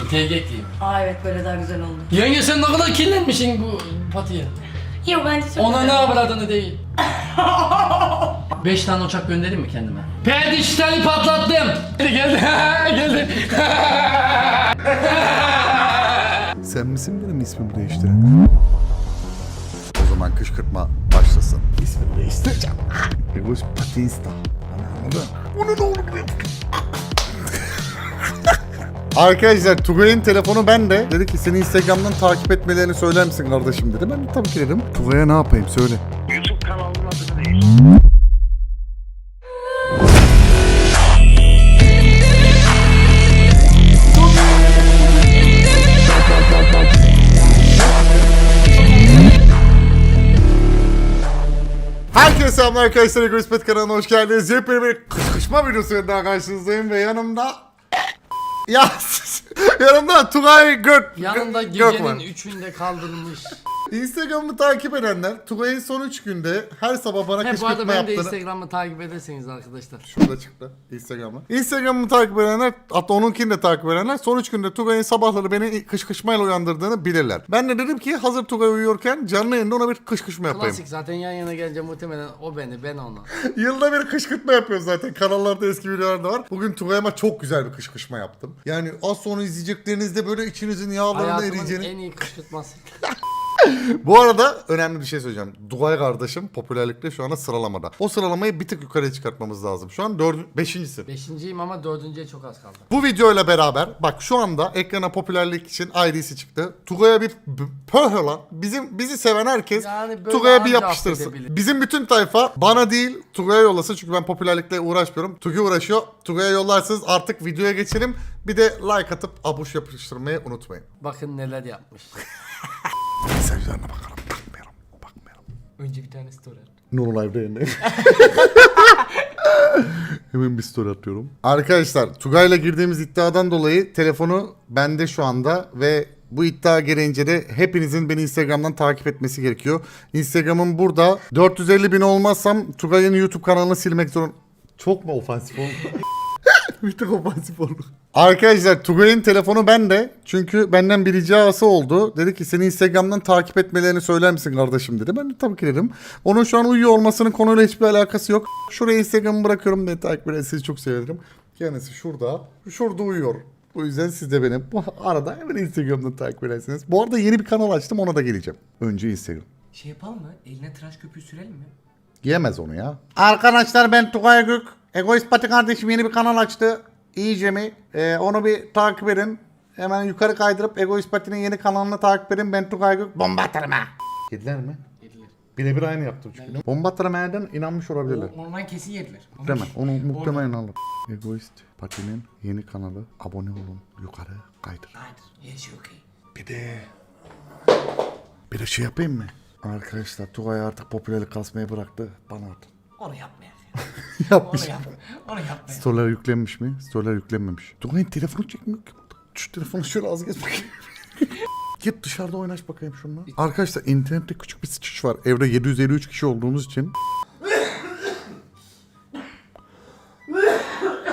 TG ekleyeyim. Aa evet böyle daha güzel oldu. Yenge sen ne kadar kirlenmişsin bu patiye. Yok bence çok Ona ne avradını değil. 5 tane uçak göndereyim mi kendime? Perdiştali patlattım. Geldi geldi. Sen misin benim ismimi değiştiren? O zaman kışkırtma başlasın. İsmimi değiştireceğim. Egoist Patinsta. Anladın? Onu da onu Arkadaşlar Tugay'ın telefonu bende. Dedi ki seni Instagram'dan takip etmelerini söyler misin kardeşim dedi. Ben de tabii ki dedim. Tugay'a ne yapayım söyle. YouTube kanalının adını değiştir. Herkese selamlar arkadaşlar. Egoist Pet kanalına hoş geldiniz. Yepyeni bir kışkışma videosuyla daha karşınızdayım ve yanımda... Ya yanımda Tugay Gök. Yanında gecenin üçünde kaldırılmış. Instagram'ı takip edenler Tugay'ın son 3 günde her sabah bana He bu arada kışkırtma ben de yaptığını... Instagram'ı takip ederseniz arkadaşlar. Şurada çıktı Instagram'ı. Instagram'ı takip edenler hatta onunkini de takip edenler son 3 günde Tugay'ın sabahları beni kışkışmayla uyandırdığını bilirler. Ben de dedim ki hazır Tugay uyuyorken canlı yayında ona bir kışkışma yapayım. Klasik zaten yan yana gelince muhtemelen o beni ben onu. Yılda bir kışkırtma yapıyoruz zaten. Kanallarda eski videolarda var. Bugün Tugay'ıma çok güzel bir kışkışma yaptım. Yani az sonra izleyeceklerinizde böyle içinizin yağlarına Hayatımın eriyeceğini... en iyi kışkırtması. Bu arada önemli bir şey söyleyeceğim. Tugay kardeşim popülerlikte şu anda sıralamada. O sıralamayı bir tık yukarıya çıkartmız lazım. Şu an dördü, beşincisi. Beşinciyim ama dördüncüye çok az kaldı. Bu videoyla beraber bak şu anda ekrana popülerlik için ID'si çıktı. Tugay'a bir b- pöh lan. Bizim bizi seven herkes Yani böyle Tugay'a bir anca yapıştırsın. Bizim bütün tayfa bana değil Tugay'a yollasın çünkü ben popülerlikle uğraşmıyorum. Tugay uğraşıyor. Tugay'a yollarsınız artık videoya geçelim. Bir de like atıp abuş yapıştırmayı unutmayın. Bakın neler yapmış. Mesajlarına bakalım. Bakmıyorum. Bakmıyorum. Önce bir tane story at. No live yayındayım. Hemen bir story atıyorum. Arkadaşlar Tugay'la girdiğimiz iddiadan dolayı telefonu bende şu anda ve bu iddia gereğince de hepinizin beni Instagram'dan takip etmesi gerekiyor. Instagram'ım burada. 450 bin olmazsam Tugay'ın YouTube kanalını silmek zorun. Çok mu ofansif oldu? bir tık ofansif oldu. Arkadaşlar Tugay'ın telefonu bende. Çünkü benden bir ricası oldu. Dedi ki seni Instagram'dan takip etmelerini söyler misin kardeşim dedi. Ben de tabii ki dedim. Onun şu an uyuyor olmasının konuyla hiçbir alakası yok. Şuraya Instagram'ı bırakıyorum. Beni takip eden sizi çok severim. Kendisi şurada. Şurada uyuyor. O yüzden siz de beni bu arada hemen Instagram'dan takip edersiniz. Bu arada yeni bir kanal açtım ona da geleceğim. Önce Instagram. Şey yapalım mı? Eline tıraş köpüğü sürelim mi? Yiyemez onu ya. Arkadaşlar ben Tugay Gök. Egoist Pati kardeşim yeni bir kanal açtı. İyice mi? Ee, onu bir takip edin. Hemen yukarı kaydırıp Egoist Pati'nin yeni kanalını takip edin. Ben Tugay Gök. Bomba atarım ha. Yediler mi? Yediler. Birebir aynı yaptım çünkü. Bomba atarım ha'den inanmış olabilirler. O, ondan kesin yediler. Ama Değil mi? şey- Onu muhtemelen inanırım. Egoist Pati'nin yeni kanalı. Abone olun. Yukarı kaydır. Hayır. Her şey okey. Bir de... Bir de şey yapayım mı? Arkadaşlar Tugay artık popülerlik kasmayı bıraktı. Bana atın. Onu yapmayalım. Yapmış. Onu yap. Onu yapmayalım. Storyler yüklenmiş mi? Storyler yüklenmemiş. Tugay'ın telefonu çekmiyor ki. Şu telefonu şöyle az geç bakayım. Git dışarıda oynaş bakayım şununla. Arkadaşlar internette küçük bir sıçış var. Evde 753 kişi olduğumuz için.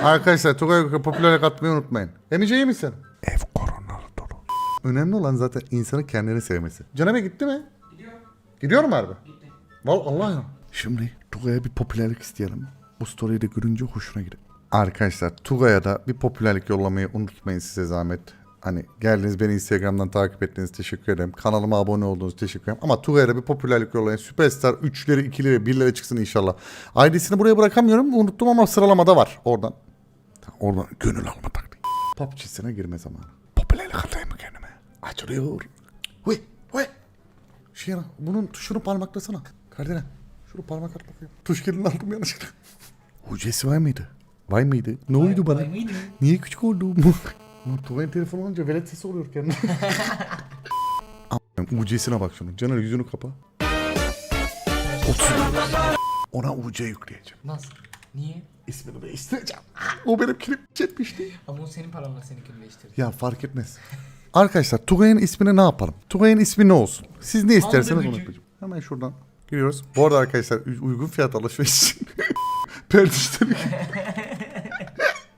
Arkadaşlar Tugay'a popülerlik atmayı unutmayın. Emice iyi misin? Ev koronalı dolu. Önemli olan zaten insanın kendini sevmesi. Caneme gitti mi? Gidiyor. Gidiyor mu harbi? Gitti. Vallahi Allah ya. Şimdi Tugay'a bir popülerlik isteyelim. Bu story'i de görünce hoşuna gider. Arkadaşlar Tugay'a da bir popülerlik yollamayı unutmayın size zahmet. Hani geldiniz beni Instagram'dan takip ettiğiniz teşekkür ederim. Kanalıma abone olduğunuz teşekkür ederim. Ama Tugay'a da bir popülerlik yollayın. Süperstar 3'leri 2'leri 1'lere çıksın inşallah. ID'sini buraya bırakamıyorum. Unuttum ama sıralamada var oradan. Oradan gönül alma taktiği. PUBG'sine girme zamanı. Popülerlik atayım mı kendime? Açılıyor. Huy huy. Şey bunun tuşunu parmaklasana. Kardelen. Şunu parmak at bakayım. Tuş kilidini aldım yanlışlıkla. Ucesi var mıydı? Var mıydı? Ne bana? Vay mıydı? Niye küçük oldu? Tuvaletin telefonu olunca velet sesi oluyor kendine. Ucesine bak şunun. Caner yüzünü kapa. 30. Ona UC yükleyeceğim. Nasıl? Niye? İsmini değiştireceğim. O benim kilit çekmişti. Ama o senin paranla seninkini değiştirdi. Ya fark etmez. Arkadaşlar Tugay'ın ismini ne yapalım? Tugay'ın ismi ne olsun? Siz ne isterseniz onu yapacağım. Hemen şuradan giriyoruz. Bu arada arkadaşlar uygun fiyat alışveriş için perdişleri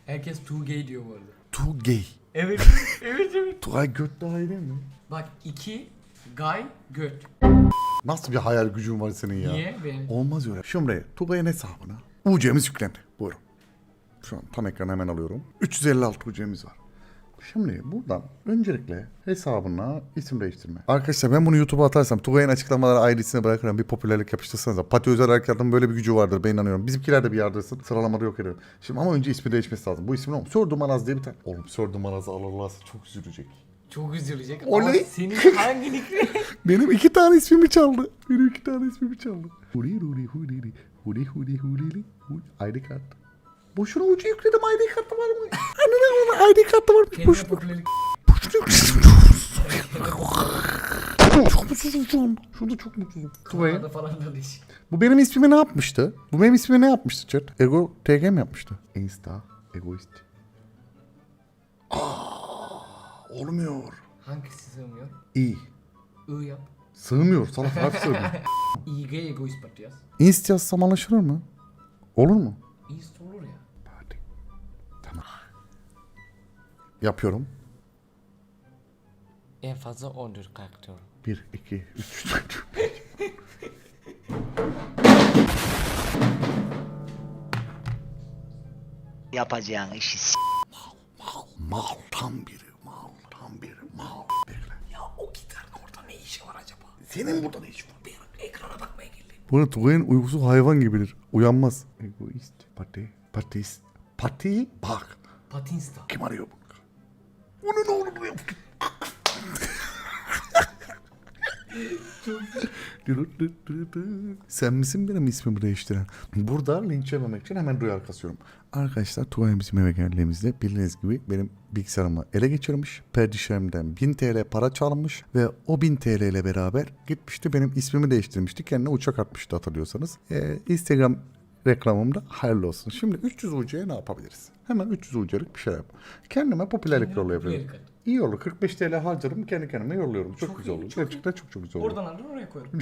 Herkes too gay diyor bu arada. Tugay. Evet. evet evet. Tugay göt daha iyi değil mi? Bak iki gay göt. Nasıl bir hayal gücün var senin ya? Niye? Benim. Olmaz öyle. Şimdi Tugay'ın hesabına UC'miz yüklendi. Buyurun. Şu an tam ekranı hemen alıyorum. 356 UC'miz var. Şimdi buradan öncelikle hesabına isim değiştirme. Arkadaşlar ben bunu YouTube'a atarsam Tugay'ın açıklamaları ayrısına bırakırım bir popülerlik yapıştırsanız. Pati Özel Harekat'ın böyle bir gücü vardır ben inanıyorum. Bizimkiler de bir yardırsın. Sıralamada yok ederim. Şimdi ama önce ismi değişmesi lazım. Bu isim ne oğlum? Sör Dumanaz diye bir tane. Oğlum Sör Dumanaz'ı alırlarsa çok üzülecek. Çok üzülecek. Oley. Ama senin hangi nickle? Benim iki tane ismimi çaldı. Benim iki tane ismimi çaldı. Huri huri huri huri huri huri huri ID kart. Boşuna ucu yükledim ID kartı var mı? Anne ona ID kartı var mı? Boşuna, boşuna yükledim. Çok mutsuzum şu anda. Şurada çok mutsuzum. Değişik. Bu benim ismimi ne yapmıştı? Bu benim ismimi ne yapmıştı chat? Ego TG mi yapmıştı? Insta egoist. Aa, olmuyor. Hangisi sığmıyor? İyi. I yap. Sığmıyor. Salak harf sığmıyor. İG egoist parti yaz. Inst yazsam anlaşılır mı? Olur mu? East olur ya. Yapıyorum. En fazla 14 karakter. 1, 2, 3, 4. Yapacağın işi s- Mal tam biri. Mal tam biri. Mal. Bekle. Ya o gitarın orada ne işi var acaba? Senin burada ne işin var? Bir ekrana bakmaya geldim. Bu arada Tugay'ın uykusu hayvan gibidir. Uyanmaz. Egoist. Pati. Patist. Pati. Bak. Patinsta. Kim arıyor bunu? Onu ne olur buraya. Sen misin benim ismimi değiştiren? Burada linç yememek için hemen duyar kasıyorum. Arkadaşlar Tugay bizim eve geldiğimizde bildiğiniz gibi benim bilgisayarımı ele geçirmiş. Perdişemden 1000 TL para çalmış ve o 1000 TL ile beraber gitmişti benim ismimi değiştirmişti. Kendine uçak atmıştı hatırlıyorsanız. Ee, Instagram reklamımda hayırlı olsun. Şimdi 300 UC'ye ne yapabiliriz? Hemen 300 UC'lik bir şey yap. Kendime popülerlik popülerlik at. İyi olur. 45 TL harcarım kendi kendime yolluyorum. Çok, Çok güzel iyi, olur. çok Gerçekten çok çok güzel olur. Oradan alır oraya koyarım.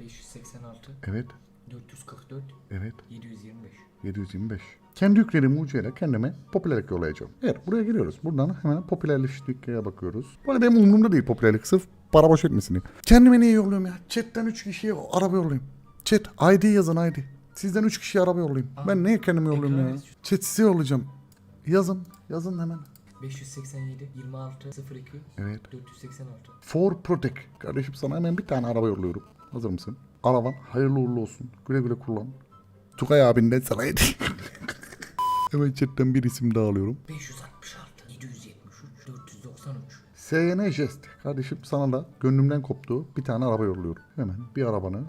586 Evet. 444 Evet. 725 725. Kendi yüklediğim UC'yle kendime popülerlik yollayacağım. Evet buraya giriyoruz. Buradan hemen popülerlikliğe bakıyoruz. Bu arada benim umurumda değil popülerlik. Sırf para boş etmesin diye. Kendime niye yolluyorum ya? Chat'ten 3 kişiye araba yollayayım. Chat ID yazın ID. Sizden 3 kişiye araba yollayayım. Ben niye kendime yolluyorum ya? Chat size yollayacağım. Yazın. Yazın hemen. 587 26 02 Evet. 486 For Protect. Kardeşim sana hemen bir tane araba yolluyorum. Hazır mısın? Araban hayırlı uğurlu olsun. Güle güle kullan. Tugay abinden sana hediye. hemen chatten bir isim daha alıyorum. 566 773 493 SYN Jest. Kardeşim sana da gönlümden koptuğu bir tane araba yolluyorum. Hemen bir arabanı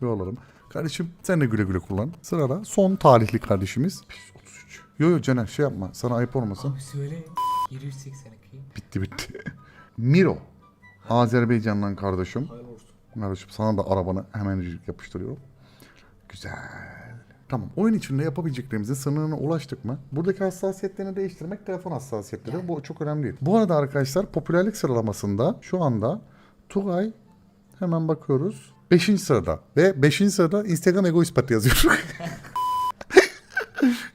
yollarım. Kardeşim sen de güle güle kullan. Sırada son talihli kardeşimiz. 533. Yo yo Caner şey yapma. Sana ayıp olmasın. Abi söyle 782 Bitti bitti. Miro. Azerbaycan'dan kardeşim. Hayırlı olsun Kardeşim sana da arabanı hemen yapıştırıyorum. Güzel. Tamam. Oyun içinde yapabileceklerimizin sınırına ulaştık mı? Buradaki hassasiyetlerini değiştirmek telefon hassasiyetleri. Bu çok önemli değil. Bu arada arkadaşlar popülerlik sıralamasında şu anda Tugay hemen bakıyoruz. 5. sırada. Ve 5. sırada Instagram egoist pati yazıyor.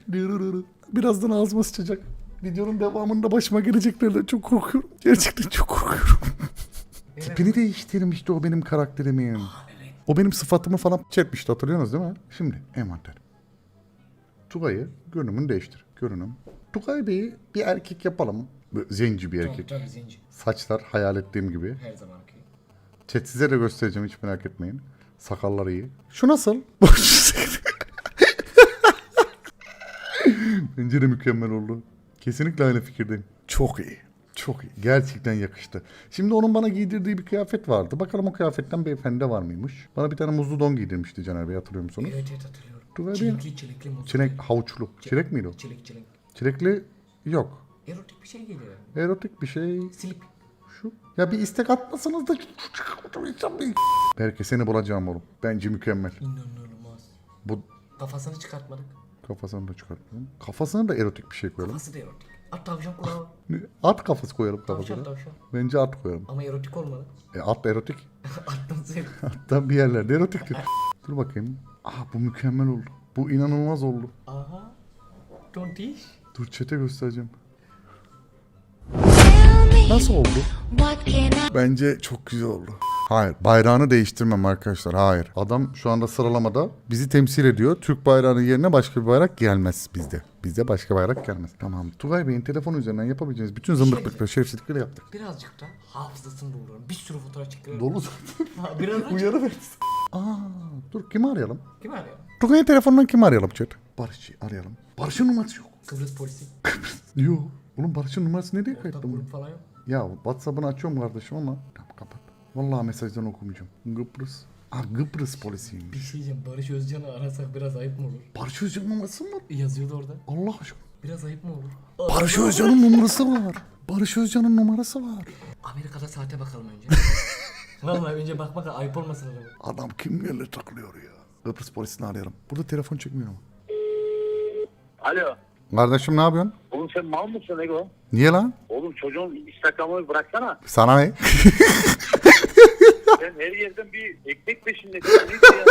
Birazdan ağzıma sıçacak. Videonun devamında başıma geleceklerden çok korkuyorum. Gerçekten çok korkuyorum. Tipini değiştirmişti o benim karakterimin. O benim sıfatımı falan çekmişti hatırlıyorsunuz değil mi? Şimdi envanter. Tugay'ı görünümünü değiştir. Görünüm. Tugay Bey'i bir erkek yapalım. Zenci bir Tabii erkek. tabii zenci Saçlar hayal ettiğim gibi. her zamanki Chat size de göstereceğim hiç merak etmeyin. Sakalları iyi. Şu nasıl? Bence de mükemmel oldu. Kesinlikle aynı fikirdeyim. Çok iyi. Çok iyi. Gerçekten yakıştı. Şimdi onun bana giydirdiği bir kıyafet vardı. Bakalım o kıyafetten beyefendi var mıymış? Bana bir tane muzlu don giydirmişti Caner Bey hatırlıyor musunuz? Evet evet hatırlıyorum hadi. Çilekli çilekli muz Çilek havuçlu. Çilek miydi o? Çilek çilek Çilekli yok. Erotik bir şey geliyor Erotik bir şey. Silip Şu. Ya bir istek atmasanız da Belki seni bulacağım oğlum. Bence mükemmel. inanılmaz Bu Kafasını çıkartmadık kafasını da çıkartalım. Kafasına da erotik bir şey koyalım. Kafası da erotik At tavşan kulağı Ne? At kafası koyalım Tavşan kafasına. tavşan Bence at koyalım. Ama erotik olmadı E, at erotik. Attım seni Hatta bir yerlerde erotiktir. Dur bakayım. Aa bu mükemmel oldu. Bu inanılmaz oldu. Aha Tontiş Dur chat'e göstereceğim. Nasıl oldu? Bence çok güzel oldu. Hayır bayrağını değiştirmem arkadaşlar hayır. Adam şu anda sıralamada bizi temsil ediyor. Türk bayrağının yerine başka bir bayrak gelmez bizde. Bizde başka bayrak gelmez. Tamam Tugay Bey'in telefonu üzerinden yapabileceğiniz bütün zımbıklıkları şerefsizlikleri yaptık. Birazcık da hafızasını dolduruyorum. Bir sürü fotoğraf çıkıyorum. Dolu zaten. Ha, biraz önce. Uyarı versin. Aa, dur kimi arayalım? Kim arıyor? Tugay'ın telefonundan kimi arayalım chat? Barış'ı arayalım. Barış'ın numarası yok. Kıbrıs polisi. Yok. Oğlum Barış'ın numarası nereye Ortak kayıtlı bu? grup falan yok. Ya WhatsApp'ını açıyorum kardeşim ama tamam kapat. Vallahi mesajdan okumayacağım. Kıbrıs. Ah Kıbrıs Bir polisiymiş. şey diyeceğim. Barış Özcan'ı arasak biraz ayıp mı olur? Barış Özcan numarası mı? var? Yazıyordu orada. Allah aşkına. Biraz ayıp mı olur? Barış Özcan'ın numarası var. Barış Özcan'ın numarası var. Amerika'da saate bakalım önce. Vallahi önce bakmak ayıp olmasın adamı. Adam kimlerle takılıyor ya. Kıbrıs polisini arayalım. Burada telefon çekmiyor ama. Alo. Kardeşim ne yapıyorsun? Oğlum sen mal mısın Ego? Niye lan? Oğlum çocuğun Instagram'ı bıraksana. Sana ne? Sen her yerden bir ekmek peşindesin. Neyse ya.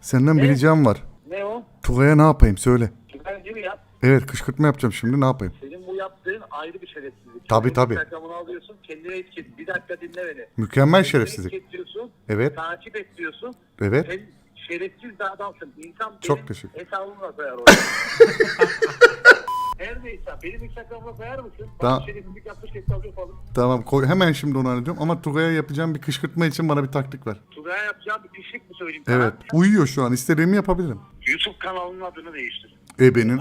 Senden bir ricam var. Ne o? Tugay'a ne yapayım söyle. Güvenci mi yap? Evet kışkırtma yapacağım şimdi ne yapayım? Senin bu yaptığın ayrı bir şerefsizlik. Tabii, Senin tabii. Instagram'ını alıyorsun kendine etiket. Bir dakika dinle beni. Mükemmel şerefsizlik. etiketliyorsun, Evet. Takip et diyorsun. Evet. Sen şerefsiz bir adamsın. İnsan Çok benim teşekkür. hesabımla koyar oraya. Her neyse benim Instagram'ıma koyar mısın? Tamam. Şerefsizlik yapmış hesabı yapalım. Tamam koy. Hemen şimdi onu arayacağım ama Tugay'a yapacağım bir kışkırtma için bana bir taktik ver. Tugay'a yapacağım bir pişlik mi söyleyeyim sana? Evet. Uyuyor şu an. İstediğimi yapabilirim. YouTube kanalının adını değiştir. Ebenin.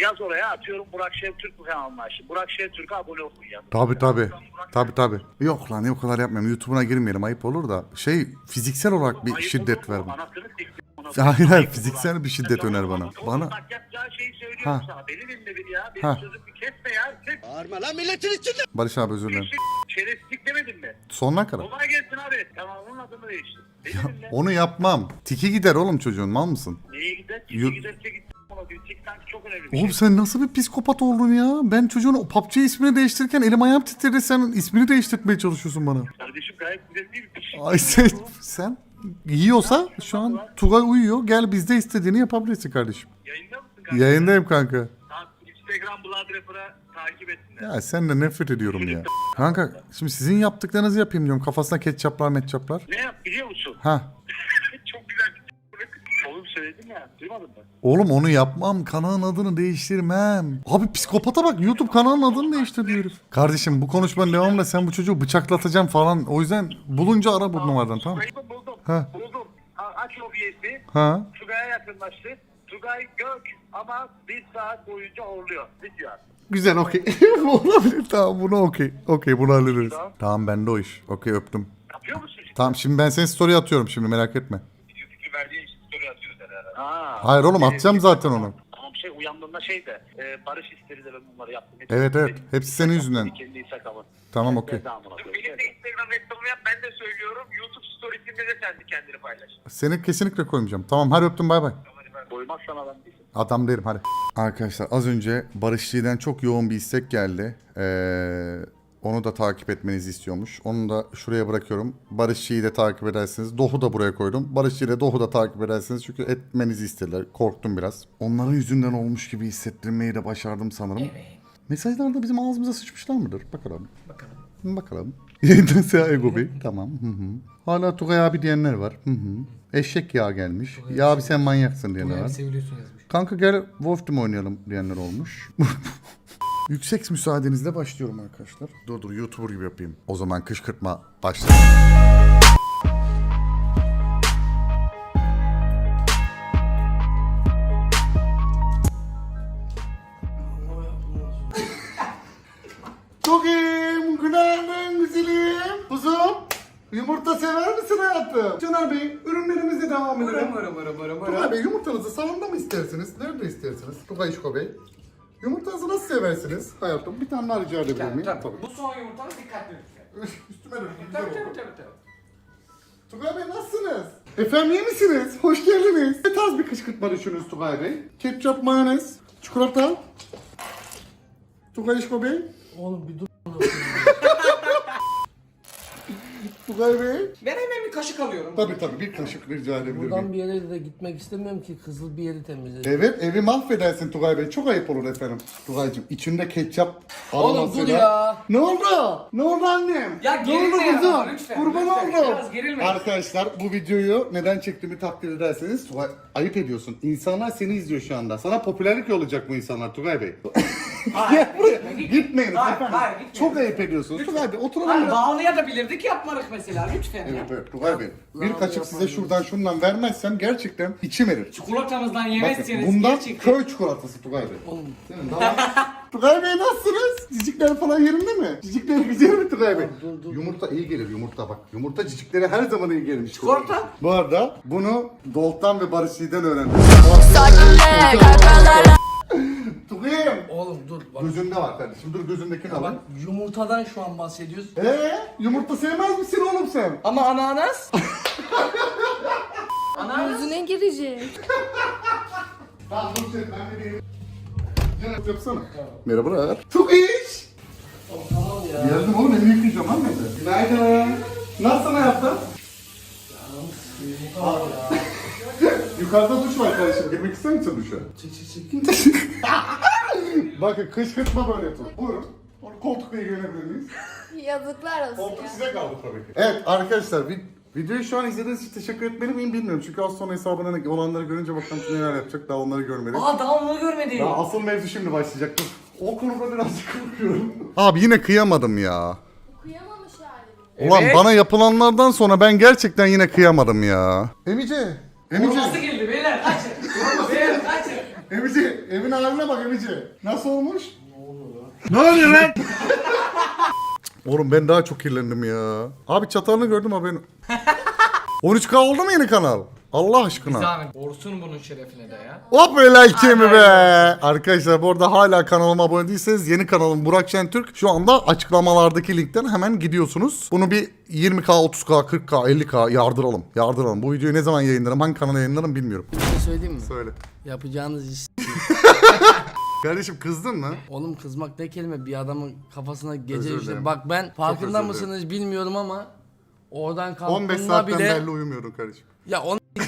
Yaz oraya atıyorum Burak Şevtürk bu kanalına şimdi. Burak Şevtürk'e abone olun yani. Tabi tabi. Tabi tabi. Yok lan o kadar yapmayayım. YouTube'una girmeyelim ayıp olur da. Şey fiziksel olarak bir şiddet olur ver mu? bana. Anasını siktir. Hayır hayır fiziksel bir şiddet öner bana. Bana şeyi söylüyorum Ha. sana. Beni dinle bir ya. Benim Ha. sözümü kesme ya. Kes. Barış abi özür dilerim. Şerefsizlik demedin mi? Sonuna kadar. Kolay gelsin abi. Kanalının adını değiştir. Beni dinle. Onu yapmam. Tiki gider oğlum çocuğun mal mısın? Neye gider? Yo- Kime giderse git. Çok önemli bir Oğlum şey. sen nasıl bir psikopat oldun ya? Ben çocuğun o PUBG ismini değiştirirken elim ayağım titredi sen ismini değiştirmeye çalışıyorsun bana. Kardeşim gayet güzel değil mi? Bir şey. Ay sen, sen yiyorsa şu an Tugay uyuyor. Gel bizde istediğini yapabilirsin kardeşim. Yayında mısın kanka? Yayındayım kanka. Tamam, Instagram Blood takip etsinler. Ya senle nefret ediyorum ya. Kanka şimdi sizin yaptıklarınızı yapayım diyorum. Kafasına ketçaplar metçaplar. Ne yap biliyor musun? Ha. çok güzel bir Oğlum söyledim ya. Duymadın mı? Oğlum onu yapmam. Kanalın adını değiştirmem. Abi psikopata bak. YouTube kanalın adını değiştir diyor herif. Kardeşim bu konuşmanın devamında sen bu çocuğu bıçaklatacağım falan. O yüzden bulunca ara bu numaradan tamam mı? Ha. Buldum. A- Aç OBS'i. Ha. Tugay'a yakınlaştı. Tugay gök ama bir saat boyunca horluyor. At. Güzel okey. Olabilir tamam bunu okey. Okey bunu hallederiz. Tamam. Tamam bende o iş. Okey öptüm. Yapıyor musun? Tamam şimdi ben senin story atıyorum şimdi merak etme. Video fikri verdiğin için story atıyoruz herhalde. Ha. Hayır oğlum atacağım zaten onu. Şey uyandığında şey de e, Barış istedi de ben bunları yaptım. Evet evet. Hepsi senin yüzünden. Kendi Instagram'ı. Tamam okey. Benim de Instagram reklamı yap ben de söylüyorum. YouTube storiesinde de sen de kendini paylaş. Seni kesinlikle koymayacağım. Tamam hadi öptüm bay bay. Koymazsan adam değilsin. Adam derim hadi. Arkadaşlar az önce Barışçı'dan çok yoğun bir istek geldi. Ee, onu da takip etmenizi istiyormuş. Onu da şuraya bırakıyorum. Barışçı'yı da takip edersiniz. Dohu da buraya koydum. Barışçı'yı da Dohu da takip edersiniz. Çünkü etmenizi istediler. Korktum biraz. Onların yüzünden olmuş gibi hissettirmeyi de başardım sanırım. Mesajlarda bizim ağzımıza sıçmışlar mıdır? Bakalım. Bakalım. Bakalım. Yayından Seha Ego Bey. Tamam. Hı hı. Hala Tugay abi diyenler var. Hı hı. Eşek yağ gelmiş. Ya abi sen manyaksın diyenler var. Kanka gel Wolf Team oynayalım diyenler olmuş. Yüksek müsaadenizle başlıyorum arkadaşlar. Dur dur YouTuber gibi yapayım. O zaman kışkırtma başlasın. Bugün günaydın güzelim. Kuzum. Yumurta sever misin hayatım? Caner Bey ürünlerimizle devam edelim. Tugay Bey yumurtanızı salonda mı istersiniz? Nerede istersiniz? Tugay İşko Bey. Yumurtanızı nasıl seversiniz hayatım? Bir tane daha rica edebilir miyim? Tabii. Bu son yumurtanı dikkatli lütfen. Üstüme dönün. Güzel Tabii oldu. tabii tabii. tabii. Tugay Bey nasılsınız? Efendim iyi misiniz? Hoş geldiniz. Ne tarz bir kışkırtma düşünüyorsunuz Tugay Bey? Ketçap, mayonez, çikolata. Tugay İşko Bey. Oğlum bir dur. Tugay Bey. Ben hemen bir kaşık alıyorum. Tabii tabii bir kaşık rica edebilir Buradan miyim? bir yere de gitmek istemiyorum ki kızıl bir yeri temizledim. Evet evi mahvedersin Tugay Bey. Çok ayıp olur efendim. Tugay'cığım içinde ketçap Oğlum aromasıyla- dur ya. Ne oldu? Ne oldu annem? Ya ne gerilme oldu ya, kızım? lütfen, Kurban lütfen. oldum. Biraz gerilme. Arkadaşlar bu videoyu neden çektiğimi takdir ederseniz Tugay ayıp ediyorsun. İnsanlar seni izliyor şu anda. Sana popülerlik olacak bu insanlar Tugay Bey. Gel buraya. Gitmeyin Hayır, efendim. hayır, gitmeyin. Çok ayıp ediyorsunuz. Tugay Bey oturalım Hayır biraz. bağlaya da bilirdik yapmadık mesela lütfen ya. Evet, evet Tugay Bey. Bir kaşık size şuradan şundan vermezsem gerçekten içim erir. Çikolatamızdan Bakın yemezseniz bundan gerçekten. köy çikolatası Tugay Bey. Senin daha... Tugay Bey nasılsınız? Cicikler falan yerinde mi? Cicikler güzel mi Tugay Bey? Yumurta iyi gelir yumurta bak. Yumurta ciciklere her zaman iyi gelmiş. Çikolata? Bu arada bunu Dolt'tan ve Barış Yiğit'ten öğrendim. Oğlum dur bak. Gözünde var kardeşim. Dur gözündekini al. Bak yumurtadan şu an bahsediyoruz. Eee yumurta sevmez misin oğlum sen? Ama ananas? Yüzüne girecek. Tamam dur sen ben de bir... Canım yapsana. Merhabalar. Çok iyi iş. Tamam ya. Geldim oğlum elini yıkayacağım lan ben de. Günaydın. Nasılsın hayatta? Yukarıda duş var kardeşim. Girmek ister misin duşa? Çık çık çık. Bakın kışkırtma böyle yapın. Buyurun. Onu koltukla ilgilenebilir miyiz? Yazıklar olsun Koltuk ya. size kaldı tabii ki. Evet arkadaşlar vi- videoyu şu an izlediğiniz için teşekkür etmeli miyim bilmiyorum. Çünkü az sonra hesabına ne- olanları görünce bakalım kim neler yapacak daha onları görmedik. Aa daha onu görmedim. Ya asıl mevzu şimdi başlayacak. Dur. O konuda birazcık korkuyorum. Abi yine kıyamadım ya. Kıyamamış halini. Ulan Evet. bana yapılanlardan sonra ben gerçekten yine kıyamadım ya. Emice. Emice. geldi beyler kaçın. Emice. Evin haline bak Emice. Nasıl olmuş? Ne oluyor lan? Oğlum ben daha çok kirlendim ya. Abi çatalını gördüm haberin. 13K oldu mu yeni kanal? Allah aşkına. Zahmet olsun bunun şerefine de ya. Hop helal kemi be. Arkadaşlar bu arada hala kanalıma abone değilseniz yeni kanalım Burak Şentürk. Şu anda açıklamalardaki linkten hemen gidiyorsunuz. Bunu bir 20k, 30k, 40k, 50k yardıralım. Yardıralım. Bu videoyu ne zaman yayınlarım, hangi kanala yayınlarım bilmiyorum. Bir şey söyleyeyim mi? Söyle. Yapacağınız iş. Kardeşim kızdın mı? Oğlum kızmak ne kelime bir adamın kafasına gece Özür işte. dilerim. Bak ben farkında özür mısınız bilmiyorum ama oradan 15 kalktığımda saatten bile belli uyumuyordun kardeşim. ya onu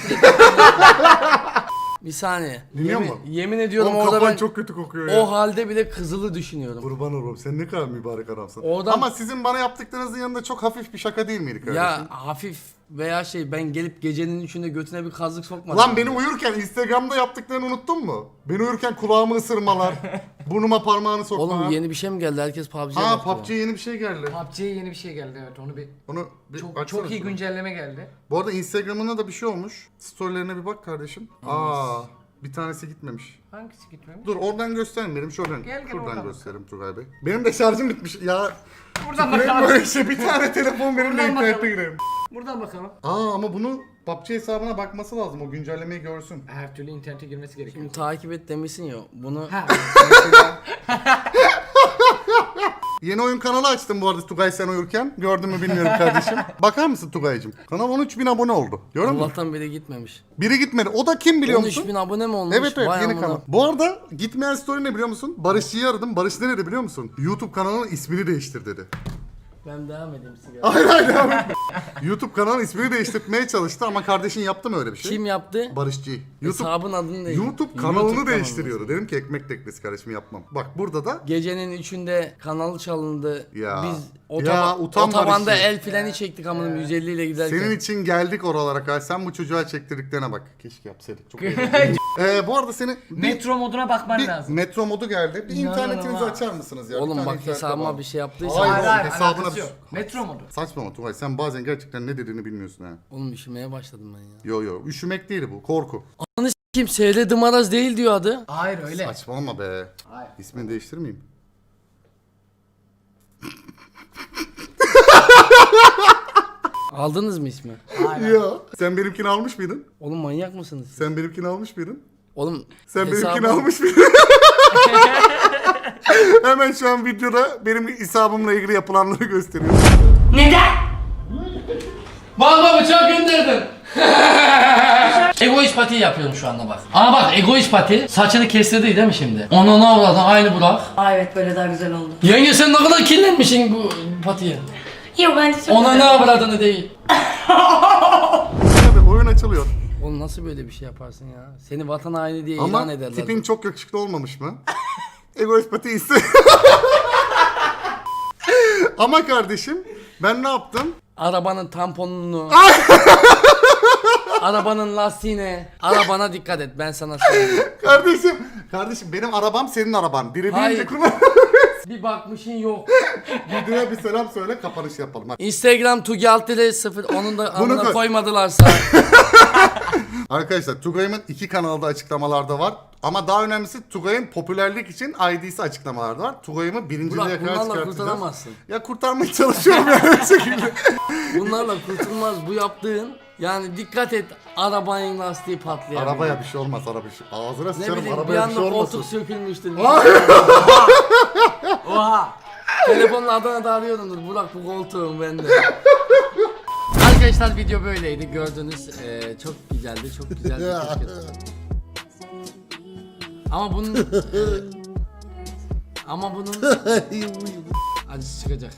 bir saniye. Dinliyor yemin, musun? yemin ediyorum Oğlum orada kafan ben çok kötü kokuyor ya. o halde bile kızılı düşünüyorum. Kurban olurum. Sen ne kadar mübarek adamsın. Oradan- Ama sizin bana yaptıklarınızın yanında çok hafif bir şaka değil miydi kardeşim? Ya hafif veya şey ben gelip gecenin üçünde götüne bir kazık sokmadım. Lan beni uyurken Instagram'da yaptıklarını unuttun mu? Beni uyurken kulağımı ısırmalar, burnuma parmağını sokma. Oğlum yeni bir şey mi geldi? Herkes PUBG'ye Ha. PUBG'ye yeni bir şey geldi. PUBG'ye yeni bir şey geldi evet onu bir Onu bir çok açsana çok iyi şunu. güncelleme geldi. Bu arada Instagram'ına da bir şey olmuş. Storylerine bir bak kardeşim. Aa, bir tanesi gitmemiş. Hangisi gitmemiş? Dur oradan göstermeyelim şuradan. Gel, gel şuradan oradan göstereyim Turgay Bey. Benim de şarjım bitmiş. Ya Buradan bakalım. böyle şey bir tane telefon benim de Buradan internete bakalım. girelim. Buradan bakalım. Aa ama bunu PUBG hesabına bakması lazım. O güncellemeyi görsün. Her türlü internete girmesi gerekiyor. Şimdi takip et demişsin ya bunu Ha. Yeni oyun kanalı açtım bu arada Tugay sen uyurken. Gördün mü bilmiyorum kardeşim. Bakar mısın Tugay'cığım? Kanal 13 bin abone oldu. Gördün mü? Allah'tan bile gitmemiş. Biri gitmedi. O da kim biliyor 13 musun? bin abone mi olmuş? Evet evet Vay yeni amına. kanal. Bu arada gitmeyen story ne biliyor musun? Barışçı'yı aradım. Barış ne dedi biliyor musun? YouTube kanalının ismini değiştir dedi. Ben devam edeyim sigara. Hayır hayır devam etme. YouTube kanalının ismini değiştirmeye çalıştı ama kardeşin yaptı mı öyle bir şey? Kim yaptı? Barışçı. YouTube Hesabın adını değil. YouTube kanalını değiştiriyordu. Dedim ki ekmek teknesi kardeşim yapmam. Bak burada da Gecenin üçünde kanal çalındı. Ya. Biz Ya, otoma, utan otobanda Barış'ı. el freni çektik amınım 150 ile giderken. senin için geldik oralara kadar. Sen bu çocuğa çektirdiklerine bak. Keşke yapsaydık. Çok eğlenceli. ee, bu arada seni bir, Metro moduna bakman bir lazım. metro modu geldi. Bir İnanılmaz. internetinizi açar mısınız ya? Bir Oğlum tane bak internet hesabıma bir şey yaptıysa. Hayır, Hayır oğlum, hesabına alakası yok. Metro modu. Saçma Tugay sen bazen gerçekten ne dediğini bilmiyorsun ha. Oğlum üşümeye başladım ben ya. Yo yo üşümek değil bu korku. Kim seyredim araz değil diyor adı. Hayır öyle. Saçmalama be. Hayır. İsmini değiştirmeyeyim. Aldınız mı ismi? Ya. Sen benimkini almış mıydın? Oğlum manyak mısınız? siz? Sen benimkini almış mıydın? Oğlum Sen benimkini almış mıydın? Hemen şu an videoda benim hesabımla ilgili yapılanları gösteriyorum. Bak bak bıçağı gönderdim. egoist pati yapıyorum şu anda bak. Ama bak egoist pati saçını kestirdi değil mi şimdi? Ona ne avradın aynı Burak. Aa evet böyle daha güzel oldu. Yenge sen ne kadar kirlenmişsin bu patiye. Yok bence çok Ona ne avradını değil. Oğlum nasıl böyle bir şey yaparsın ya? Seni vatan haini diye ilan Ama ederler. tipin çok yakışıklı olmamış mı? Egoist pati iyisi. Ama kardeşim ben ne yaptım? Arabanın tamponunu. arabanın lastiğine. Arabana dikkat et ben sana söyleyeyim. Kardeşim, kardeşim benim arabam senin araban. Biri Hayır. deyince bir bakmışın yok. Videoya bir selam söyle kapanış yapalım. Hadi. Instagram Altire 0 onun da Bunu amına koy. koymadılarsa. Arkadaşlar Tugay'ımın iki kanalda açıklamalarda var. Ama daha önemlisi Tugay'ın popülerlik için ID'si açıklamalarda var. Tugay'ımı birinciliğe Burak, kadar bunlarla çıkartacağız. kurtaramazsın. Ya kurtarmaya çalışıyorum yani bir şekilde. Bunlarla kurtulmaz bu yaptığın. Yani dikkat et arabanın lastiği patlayabilir. Arabaya bir şey olmaz araba bir şey. Ağzına Ne sıçarım bileyim bir arabaya bir şey anda olmasın. koltuk sökülmüştür. Oha. Telefonla Adana'da arıyordumdur. Burak bu koltuğum bende. Arkadaşlar video böyleydi gördünüz. Ee, çok güzeldi, çok güzeldi. güzeldi. Ama bunun... Ama bunun... Acısı çıkacak.